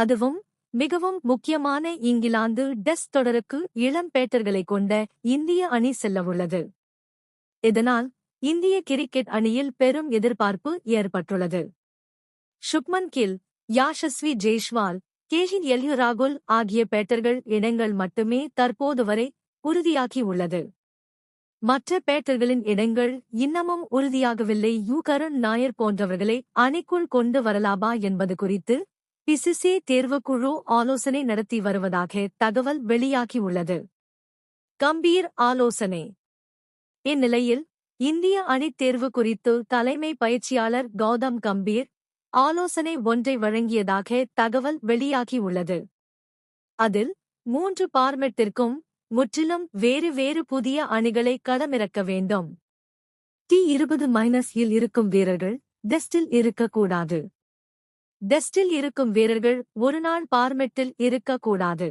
அதுவும் மிகவும் முக்கியமான இங்கிலாந்து டெஸ்ட் தொடருக்கு இளம் பேட்டர்களை கொண்ட இந்திய அணி செல்லவுள்ளது. இதனால் இந்திய கிரிக்கெட் அணியில் பெரும் எதிர்பார்ப்பு ஏற்பட்டுள்ளது. சுக்மன் கில் யாஷஸ்வி ஜெய்ஷ்வால் கேஷின் எல்யு ராகுல் ஆகிய பேட்டர்கள் இடங்கள் மட்டுமே தற்போது வரை உறுதியாகியுள்ளது மற்ற பேட்டர்களின் இடங்கள் இன்னமும் உறுதியாகவில்லை. யூ கருண் நாயர் போன்றவர்களை அணிக்குள் கொண்டு வரலாமா என்பது குறித்து பிசிசி தேர்வுக்குழு ஆலோசனை நடத்தி வருவதாக தகவல் வெளியாகியுள்ளது. கம்பீர் ஆலோசனை. இந்நிலையில் இந்திய அணித் தேர்வு குறித்து தலைமை பயிற்சியாளர் கௌதம் கம்பீர் ஆலோசனை ஒன்றை வழங்கியதாக தகவல் வெளியாகியுள்ளது. அதில் மூன்று பார்மெட்டிற்கும் முற்றிலும் வேறு வேறு புதிய அணிகளை களமிறக்க வேண்டும். டி இருபது மைனஸ் இல் இருக்கும் வீரர்கள் டெஸ்டில் இருக்கக்கூடாது. டெஸ்டில் இருக்கும் வீரர்கள் ஒருநாள் பார்மெட்டில் இருக்கக்கூடாது.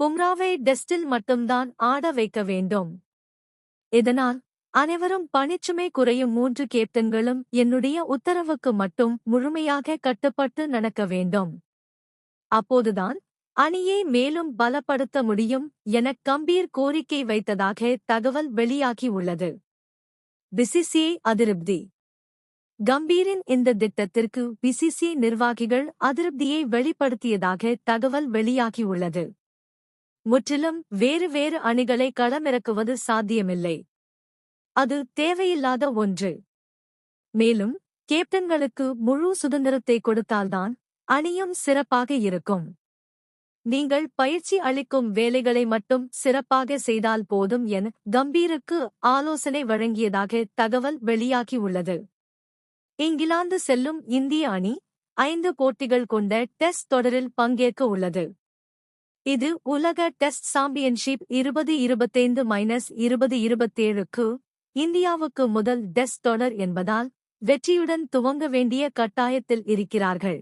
பும்ராவை டெஸ்டில் மட்டும்தான் ஆட வைக்க வேண்டும். இதனால் அனைவரும் பணிச்சுமை குறையும் மூன்று கேப்டன்களும் என்னுடைய உத்தரவுக்கு மட்டும் முழுமையாக கட்டுப்பட்டு நடக்க வேண்டும். அப்போதுதான் அணியை மேலும் பலப்படுத்த முடியும் என கம்பீர் கோரிக்கை வைத்ததாக தகவல் வெளியாகியுள்ளது பிசிசிஐ அதிருப்தி. கம்பீரின் இந்த திட்டத்திற்கு பிசிசி நிர்வாகிகள் அதிருப்தியை வெளிப்படுத்தியதாக தகவல் வெளியாகியுள்ளது. முற்றிலும் வேறு வேறு அணிகளை களமிறக்குவது சாத்தியமில்லை. அது தேவையில்லாத ஒன்று. மேலும் கேப்டன்களுக்கு முழு சுதந்திரத்தை கொடுத்தால்தான் அணியும் சிறப்பாக இருக்கும். நீங்கள் பயிற்சி அளிக்கும் வேலைகளை மட்டும் சிறப்பாக செய்தால் போதும் என கம்பீருக்கு ஆலோசனை வழங்கியதாக தகவல் வெளியாகியுள்ளது. இங்கிலாந்து செல்லும் இந்திய அணி ஐந்து போட்டிகள் கொண்ட டெஸ்ட் தொடரில் பங்கேற்க உள்ளது. இது உலக டெஸ்ட் சாம்பியன்ஷிப் இருபது இருபத்தைந்து மைனஸ் இருபது இருபத்தேழுக்கு இந்தியாவுக்கு முதல் டெஸ்ட் தொடர் என்பதால் வெற்றியுடன் துவங்க வேண்டிய கட்டாயத்தில் இருக்கிறார்கள்.